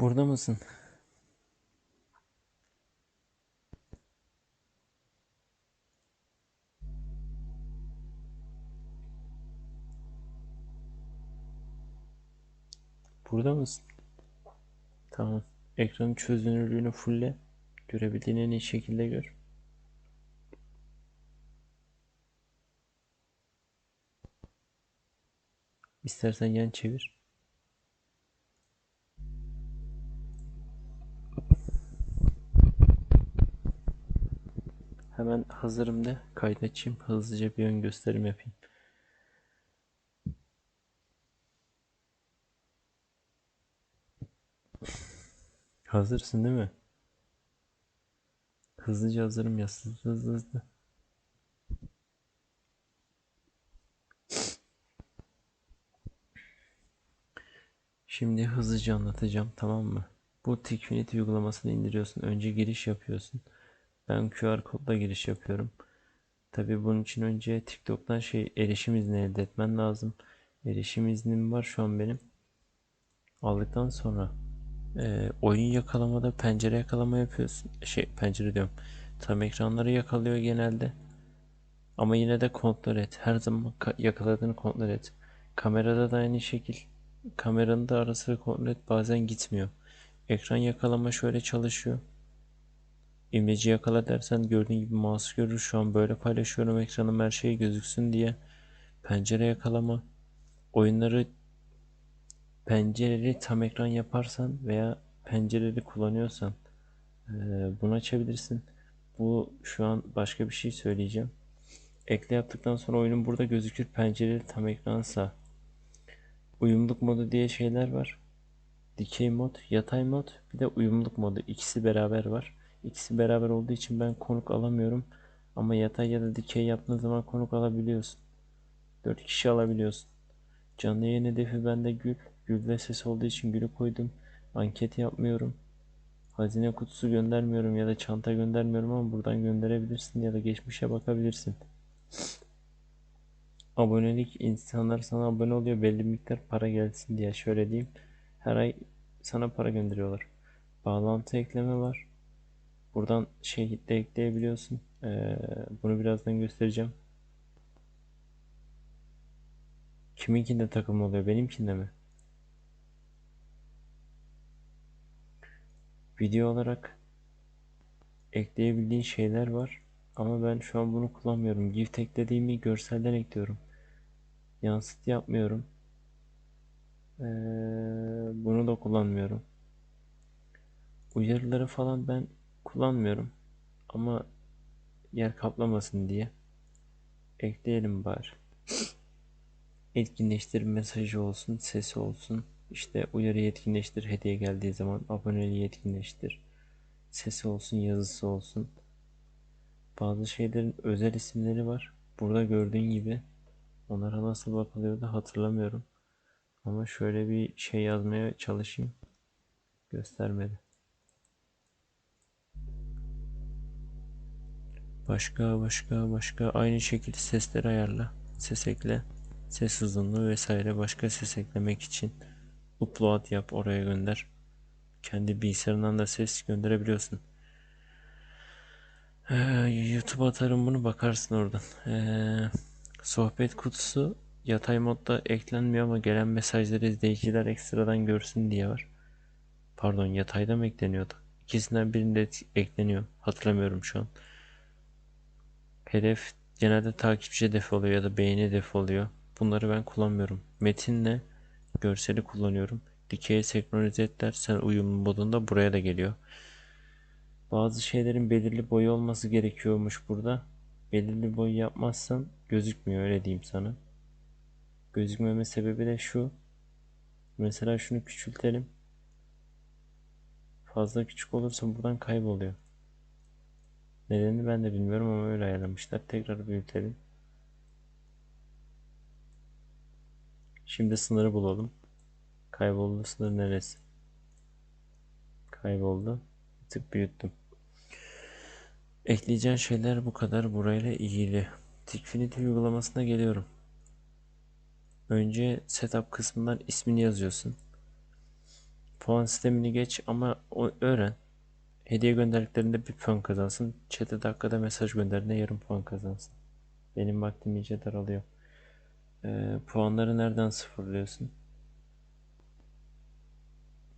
Burada mısın? Burada mısın? Tamam. Ekranın çözünürlüğünü fulle. Görebildiğin en iyi şekilde gör. İstersen yan çevir. Hazırım de kaydedeceğim. Hızlıca bir ön gösterim yapayım. Hazırsın değil mi? Hızlıca hazırım ya. Hızlı hızlı hızlı. Şimdi hızlıca anlatacağım tamam mı? Bu Tikfinity uygulamasını indiriyorsun. Önce giriş yapıyorsun. Ben QR kodla giriş yapıyorum. Tabi bunun için önce TikTok'tan şey erişim izni elde etmen lazım. Erişim iznim var şu an benim. Aldıktan sonra e, oyun yakalamada pencere yakalama yapıyorsun. Şey pencere diyorum. Tam ekranları yakalıyor genelde. Ama yine de kontrol et. Her zaman yakaladığını kontrol et. Kamerada da aynı şekil. Kameranın da ara sıra kontrol et. Bazen gitmiyor. Ekran yakalama şöyle çalışıyor. İmleci yakala dersen gördüğün gibi mouse görür. Şu an böyle paylaşıyorum ekranım her şey gözüksün diye. Pencere yakalama. Oyunları pencereli tam ekran yaparsan veya pencereli kullanıyorsan e, bunu açabilirsin. Bu şu an başka bir şey söyleyeceğim. Ekle yaptıktan sonra oyunun burada gözükür pencereli tam ekransa uyumluluk modu diye şeyler var. Dikey mod, yatay mod bir de uyumluluk modu ikisi beraber var. İkisi beraber olduğu için ben konuk alamıyorum. Ama yatay ya da dikey yaptığın zaman konuk alabiliyorsun. 4 kişi alabiliyorsun. Canlı yayın hedefi bende Gül. Gül ve ses olduğu için Gül'ü koydum. Anket yapmıyorum. Hazine kutusu göndermiyorum ya da çanta göndermiyorum ama buradan gönderebilirsin ya da geçmişe bakabilirsin. Abonelik insanlar sana abone oluyor belli bir miktar para gelsin diye şöyle diyeyim. Her ay sana para gönderiyorlar. Bağlantı ekleme var. Buradan şey de ekleyebiliyorsun. Ee, bunu birazdan göstereceğim. Kiminkinde takım oluyor? Benimkinde mi? Video olarak ekleyebildiğin şeyler var. Ama ben şu an bunu kullanmıyorum. GIF eklediğimi görselden ekliyorum. Yansıt yapmıyorum. Ee, bunu da kullanmıyorum. Uyarıları falan ben kullanmıyorum. Ama yer kaplamasın diye ekleyelim bari. Etkinleştir mesajı olsun, sesi olsun. İşte uyarı etkinleştir hediye geldiği zaman aboneliği etkinleştir. Sesi olsun, yazısı olsun. Bazı şeylerin özel isimleri var. Burada gördüğün gibi onlara nasıl bakılıyordu hatırlamıyorum. Ama şöyle bir şey yazmaya çalışayım. Göstermedi. Başka başka başka aynı şekilde sesleri ayarla. Ses ekle. Ses uzunluğu vesaire başka ses eklemek için upload yap oraya gönder. Kendi bilgisayarından da ses gönderebiliyorsun. Ee, YouTube atarım bunu bakarsın oradan. Ee, sohbet kutusu yatay modda eklenmiyor ama gelen mesajları izleyiciler ekstradan görsün diye var. Pardon yatayda mı ekleniyordu? İkisinden birinde ekleniyor. Hatırlamıyorum şu an. Hedef genelde takipçi hedefi oluyor ya da beğeni hedefi oluyor. Bunları ben kullanmıyorum. Metinle görseli kullanıyorum. Dikeye senkronize et dersen uyumlu modunda buraya da geliyor. Bazı şeylerin belirli boyu olması gerekiyormuş burada. Belirli boyu yapmazsan gözükmüyor öyle diyeyim sana. Gözükmeme sebebi de şu. Mesela şunu küçültelim. Fazla küçük olursa buradan kayboluyor. Nedenini ben de bilmiyorum ama öyle ayarlamışlar. Tekrar büyütelim. Şimdi sınırı bulalım. Kayboldu sınır neresi? Kayboldu. Bir tık büyüttüm. Ekleyeceğin şeyler bu kadar burayla ilgili. Tikfinity uygulamasına geliyorum. Önce setup kısmından ismini yazıyorsun. Puan sistemini geç ama öğren. Hediye gönderdiklerinde bir puan kazansın. Chat'e dakikada mesaj gönderdiğinde yarım puan kazansın. Benim vaktim iyice daralıyor. Ee, puanları nereden sıfırlıyorsun?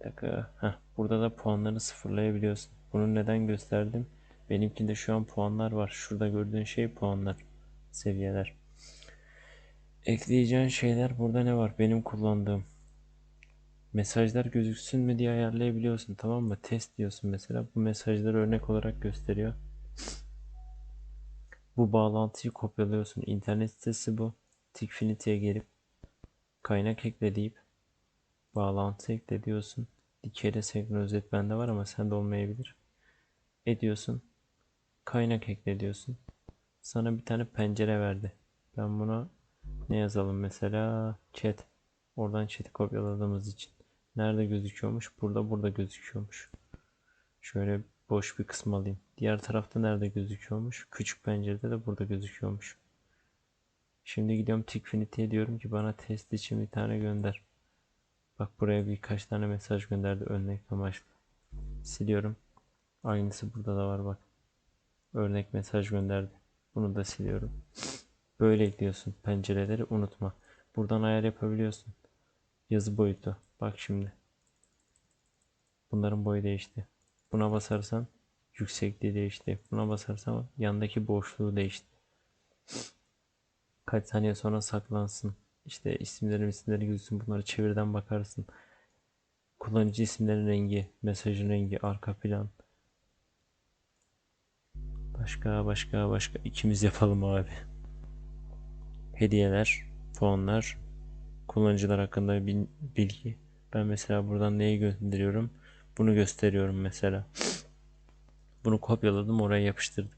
Bir dakika. Heh, burada da puanları sıfırlayabiliyorsun. Bunu neden gösterdim? Benimkinde şu an puanlar var. Şurada gördüğün şey puanlar. Seviyeler. Ekleyeceğin şeyler burada ne var? Benim kullandığım. Mesajlar gözüksün mü diye ayarlayabiliyorsun. Tamam mı? Test diyorsun mesela. Bu mesajları örnek olarak gösteriyor. Bu bağlantıyı kopyalıyorsun. İnternet sitesi bu. Tikfinity'ye gelip kaynak ekle deyip bağlantı ekle diyorsun. Dikeyle senkronize et bende var ama sende olmayabilir. Ediyorsun. Kaynak ekle diyorsun. Sana bir tane pencere verdi. Ben buna ne yazalım mesela? Chat. Oradan chat'i kopyaladığımız için. Nerede gözüküyormuş? Burada burada gözüküyormuş. Şöyle boş bir kısım alayım. Diğer tarafta nerede gözüküyormuş? Küçük pencerede de burada gözüküyormuş. Şimdi gidiyorum Tikfinity'ye diyorum ki bana test için bir tane gönder. Bak buraya birkaç tane mesaj gönderdi örnek amaçlı. Siliyorum. Aynısı burada da var bak. Örnek mesaj gönderdi. Bunu da siliyorum. Böyle ekliyorsun pencereleri unutma. Buradan ayar yapabiliyorsun. Yazı boyutu. Bak şimdi. Bunların boyu değişti. Buna basarsan yüksekliği değişti. Buna basarsan yandaki boşluğu değişti. Kaç saniye sonra saklansın. İşte isimlerin isimleri gözüksün. Bunları çevirden bakarsın. Kullanıcı isimlerin rengi, mesajın rengi, arka plan. Başka başka başka ikimiz yapalım abi. Hediyeler, puanlar, kullanıcılar hakkında bir bilgi. Ben mesela buradan neyi gönderiyorum? Bunu gösteriyorum mesela. Bunu kopyaladım oraya yapıştırdım.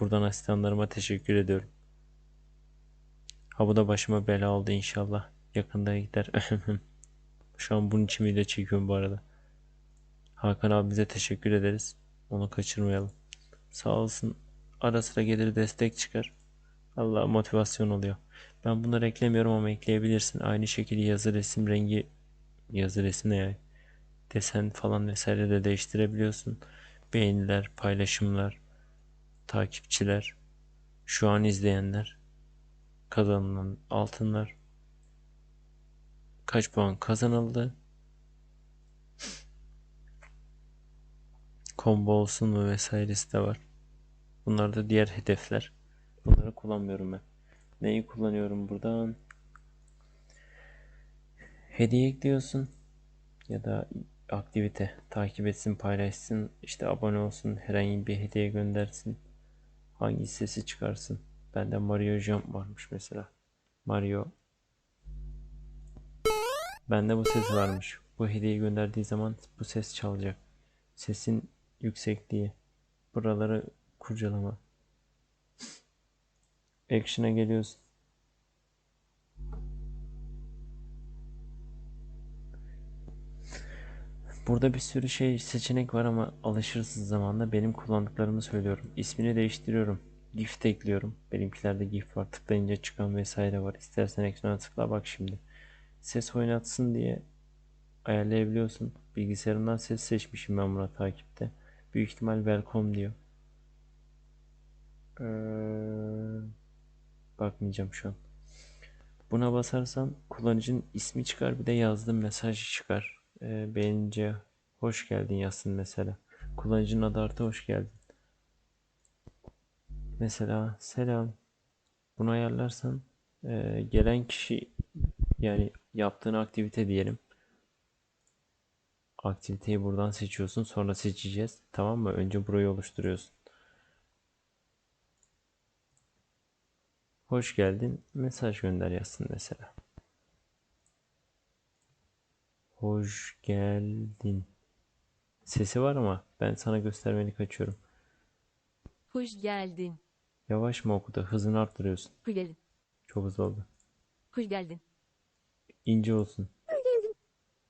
Buradan asistanlarıma teşekkür ediyorum. Ha bu da başıma bela oldu inşallah. Yakında gider. Şu an bunun için video çekiyorum bu arada. Hakan abimize teşekkür ederiz. Onu kaçırmayalım. Sağ olsun. Ara sıra gelir destek çıkar. Allah motivasyon oluyor. Ben bunları eklemiyorum ama ekleyebilirsin. Aynı şekilde yazı resim rengi yazı resim ne yani? Desen falan vesaire de değiştirebiliyorsun. Beğeniler, paylaşımlar, takipçiler, şu an izleyenler, kazanılan altınlar, kaç puan kazanıldı, combo olsun mu vesairesi de var. Bunlar da diğer hedefler. Bunları kullanmıyorum ben. Neyi kullanıyorum buradan? Hediye ekliyorsun ya da aktivite takip etsin, paylaşsın, işte abone olsun, herhangi bir hediye göndersin. Hangi sesi çıkarsın? Bende Mario Jump varmış mesela. Mario. Bende bu ses varmış. Bu hediyeyi gönderdiği zaman bu ses çalacak. Sesin yüksekliği. Buraları kurcalama. Action'a geliyorsun. Burada bir sürü şey seçenek var ama alışırsız zamanda benim kullandıklarımı söylüyorum. İsmini değiştiriyorum. GIF ekliyorum. Benimkilerde GIF var. Tıklayınca çıkan vesaire var. İstersen ekrana tıkla bak şimdi. Ses oynatsın diye ayarlayabiliyorsun. Bilgisayarımdan ses seçmişim ben buna takipte. Büyük ihtimal welcome diyor. Ee, bakmayacağım şu an. Buna basarsan kullanıcının ismi çıkar bir de yazdığım mesaj çıkar. Ee, beğenince hoş geldin yazsın mesela. Kullanıcının adı artı hoş geldin. Mesela selam. Bunu ayarlarsan e, gelen kişi yani yaptığın aktivite diyelim. Aktiviteyi buradan seçiyorsun. Sonra seçeceğiz. Tamam mı? Önce burayı oluşturuyorsun. Hoş geldin. Mesaj gönder yazsın mesela. Hoş geldin. Sesi var ama ben sana göstermelik açıyorum. Hoş geldin. Yavaş mı okudu? Hızını arttırıyorsun. Hoş geldin. Çok hızlı oldu. Hoş geldin. İnce olsun. Hoş geldin.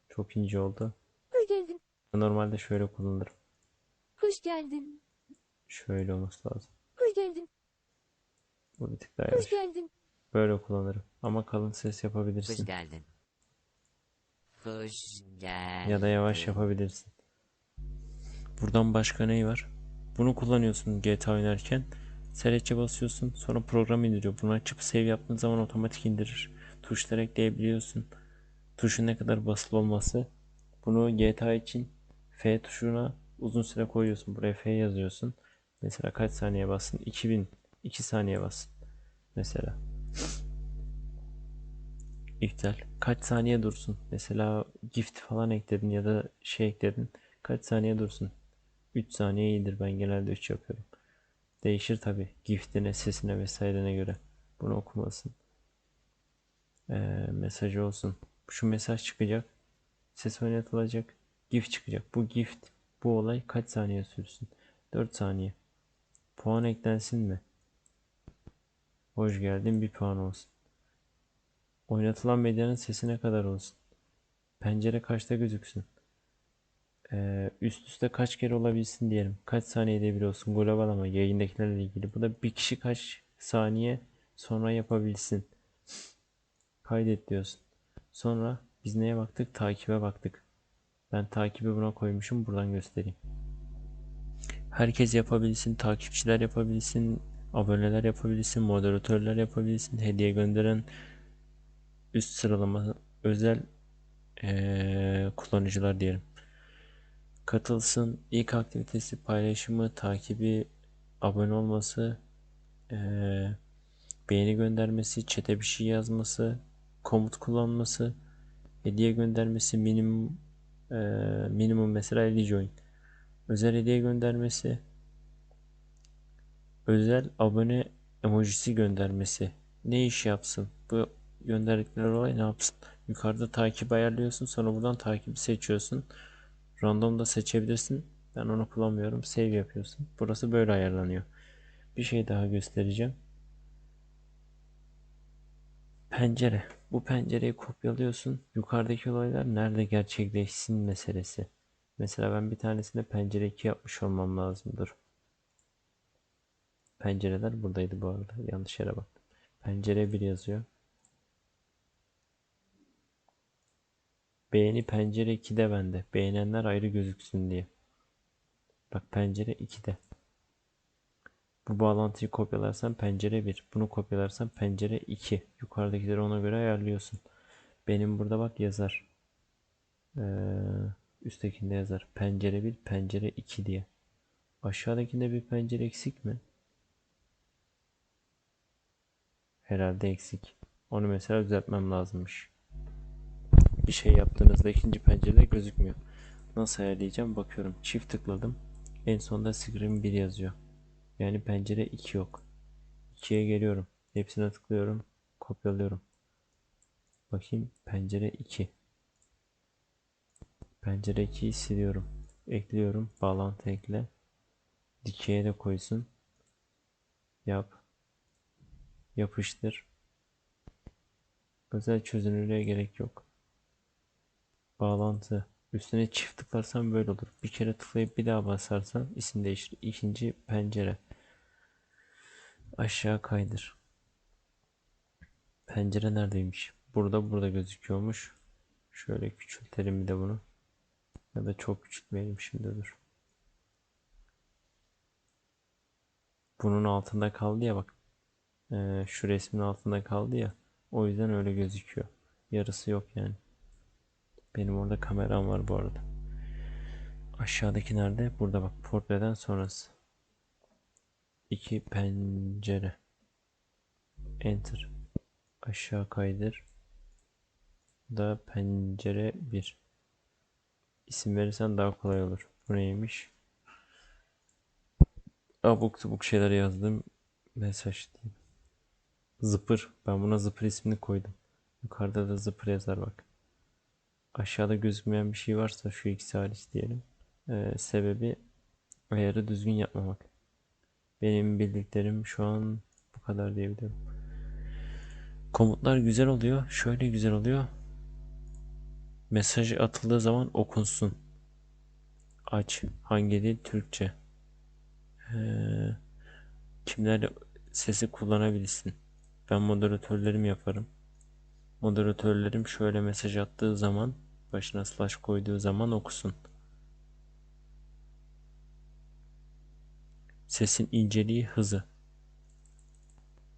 Çok ince oldu. Hoş geldin. Normalde şöyle kullanırım. Hoş geldin. Şöyle olması lazım. Hoş geldin. Bu bir tık daha Hoş yavaş. geldin. Böyle kullanırım. Ama kalın ses Hoş yapabilirsin. geldin. Kuş geldi. Ya da yavaş yapabilirsin. Buradan başka ne var? Bunu kullanıyorsun GTA oynarken. Select'e basıyorsun. Sonra program indiriyor. Bunu açıp save yaptığın zaman otomatik indirir. Tuşlar ekleyebiliyorsun. Tuşun ne kadar basılı olması. Bunu GTA için F tuşuna uzun süre koyuyorsun. Buraya F yazıyorsun. Mesela kaç saniye bassın? 2000. 2 saniye bassın. Mesela. İptal. Kaç saniye dursun? Mesela gift falan ekledin ya da şey ekledin. Kaç saniye dursun? 3 saniye iyidir. Ben genelde 3 yapıyorum. Değişir tabi. Giftine, sesine vesairene göre. Bunu okumasın. Ee, mesajı olsun. Şu mesaj çıkacak. Ses oynatılacak. Gift çıkacak. Bu gift, bu olay kaç saniye sürsün? 4 saniye. Puan eklensin mi? Hoş geldin. Bir puan olsun. Oynatılan medyanın sesi ne kadar olsun? Pencere kaçta gözüksün? Ee, üst üste kaç kere olabilsin diyelim. Kaç saniyede bir olsun global ama yayındakilerle ilgili. Bu da bir kişi kaç saniye sonra yapabilsin. Kaydet diyorsun. Sonra biz neye baktık? Takibe baktık. Ben takibi buna koymuşum. Buradan göstereyim. Herkes yapabilsin. Takipçiler yapabilsin. Aboneler yapabilsin. Moderatörler yapabilsin. Hediye gönderen üst sıralama özel eee, kullanıcılar diyelim. Katılsın. İlk aktivitesi paylaşımı, takibi, abone olması, eee, beğeni göndermesi, çete bir şey yazması, komut kullanması, hediye göndermesi, minimum eee, minimum mesela 50 join. Özel hediye göndermesi, özel abone emojisi göndermesi. Ne iş yapsın? Bu gönderdikleri olay ne yapsın? Yukarıda takip ayarlıyorsun. Sonra buradan takibi seçiyorsun. Random da seçebilirsin. Ben onu kullanmıyorum. Save yapıyorsun. Burası böyle ayarlanıyor. Bir şey daha göstereceğim. Pencere. Bu pencereyi kopyalıyorsun. Yukarıdaki olaylar nerede gerçekleşsin meselesi. Mesela ben bir tanesinde pencere 2 yapmış olmam lazımdır. Pencereler buradaydı bu arada. Yanlış yere baktım. Pencere 1 yazıyor. Beğeni pencere 2'de bende. Beğenenler ayrı gözüksün diye. Bak pencere 2'de. Bu bağlantıyı kopyalarsan pencere 1. Bunu kopyalarsan pencere 2. Yukarıdakileri ona göre ayarlıyorsun. Benim burada bak yazar. Ee, üsttekinde yazar. Pencere 1, pencere 2 diye. Aşağıdakinde bir pencere eksik mi? Herhalde eksik. Onu mesela düzeltmem lazımmış. Bir şey yaptığınızda ikinci pencerede gözükmüyor. Nasıl ayarlayacağım? Bakıyorum. Çift tıkladım. En sonda screen 1 yazıyor. Yani pencere 2 yok. 2'ye geliyorum. Hepsine tıklıyorum. Kopyalıyorum. Bakayım pencere 2. Pencere 2'yi siliyorum. Ekliyorum. Bağlantı ekle. Dikeye de koysun. Yap. Yapıştır. Özel çözünürlüğe gerek yok. Bağlantı. Üstüne çift tıklarsan böyle olur. Bir kere tıklayıp bir daha basarsan isim değiştir. İkinci pencere. Aşağı kaydır. Pencere neredeymiş? Burada burada gözüküyormuş. Şöyle küçültelim bir de bunu. Ya da çok küçültmeyelim şimdi dur. Bunun altında kaldı ya bak. Ee, şu resmin altında kaldı ya. O yüzden öyle gözüküyor. Yarısı yok yani. Benim orada kameram var bu arada. Aşağıdaki nerede? Burada bak. Portreden sonrası. İki pencere. Enter. Aşağı kaydır. Da pencere 1. İsim verirsen daha kolay olur. Bu neymiş? Abuk subuk şeyler yazdım. Mesaj diyeyim. Zıpır. Ben buna zıpır ismini koydum. Yukarıda da zıpır yazar bak. Aşağıda gözükmeyen bir şey varsa şu ikisi hariç diyelim. Ee, sebebi ayarı düzgün yapmamak. Benim bildiklerim şu an bu kadar diyebilirim. Komutlar güzel oluyor. Şöyle güzel oluyor. Mesaj atıldığı zaman okunsun. Aç. Hangi dil? Türkçe. Ee, kimler sesi kullanabilirsin. Ben moderatörlerim yaparım. Moderatörlerim şöyle mesaj attığı zaman Başına slash koyduğu zaman okusun. Sesin inceliği, hızı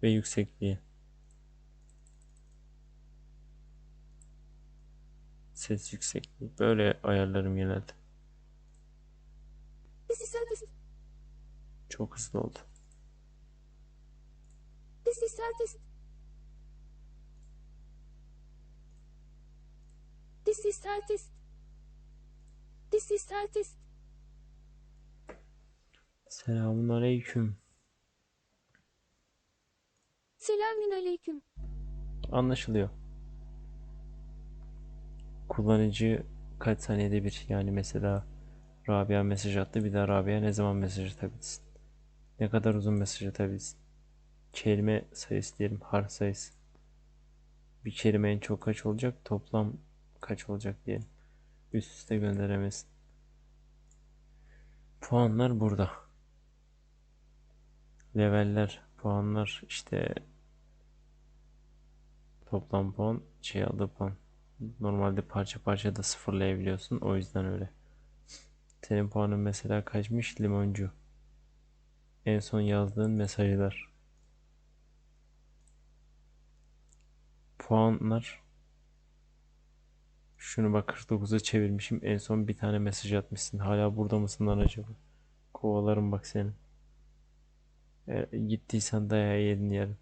ve yüksekliği. Ses yüksekliği. Böyle ayarlarım genelde. Çok hızlı oldu. This is artist. This is artist. This is artist. Selamun aleyküm. Selamün aleyküm. Anlaşılıyor. Kullanıcı kaç saniyede bir yani mesela Rabia mesaj attı bir daha Rabia ne zaman mesaj atabilsin? Ne kadar uzun mesaj atabilsin? Kelime sayısı diyelim harf sayısı. Bir kelime en çok kaç olacak? Toplam kaç olacak diyelim. Üst üste gönderemesin. Puanlar burada. Leveller, puanlar işte Toplam puan şey aldığı puan. Normalde parça parça da sıfırlayabiliyorsun. O yüzden öyle. Senin puanın mesela kaçmış limoncu. En son yazdığın mesajlar. Puanlar. Şunu bak 49'a çevirmişim. En son bir tane mesaj atmışsın. Hala burada mısın lan acaba? Kovalarım bak seni. E, gittiysen dayağı yedin yarın.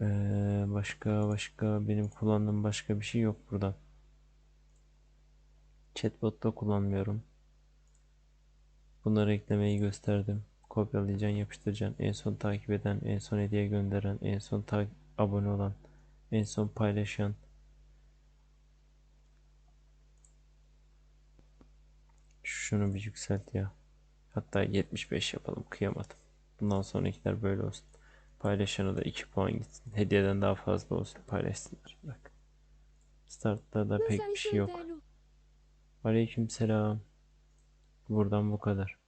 Ee, başka başka benim kullandığım başka bir şey yok burada. Chatbot da kullanmıyorum. Bunları eklemeyi gösterdim. Kopyalayacaksın, yapıştıracaksın. En son takip eden, en son hediye gönderen, en son ta- abone olan, en son paylaşan. Şunu bir yükselt ya. Hatta 75 yapalım. Kıyamadım. Bundan sonrakiler böyle olsun. Paylaşana da 2 puan gitsin. Hediyeden daha fazla olsun. Paylaşsınlar. Bak. Startta da pek bir şey yok. Aleykümselam. Buradan bu kadar.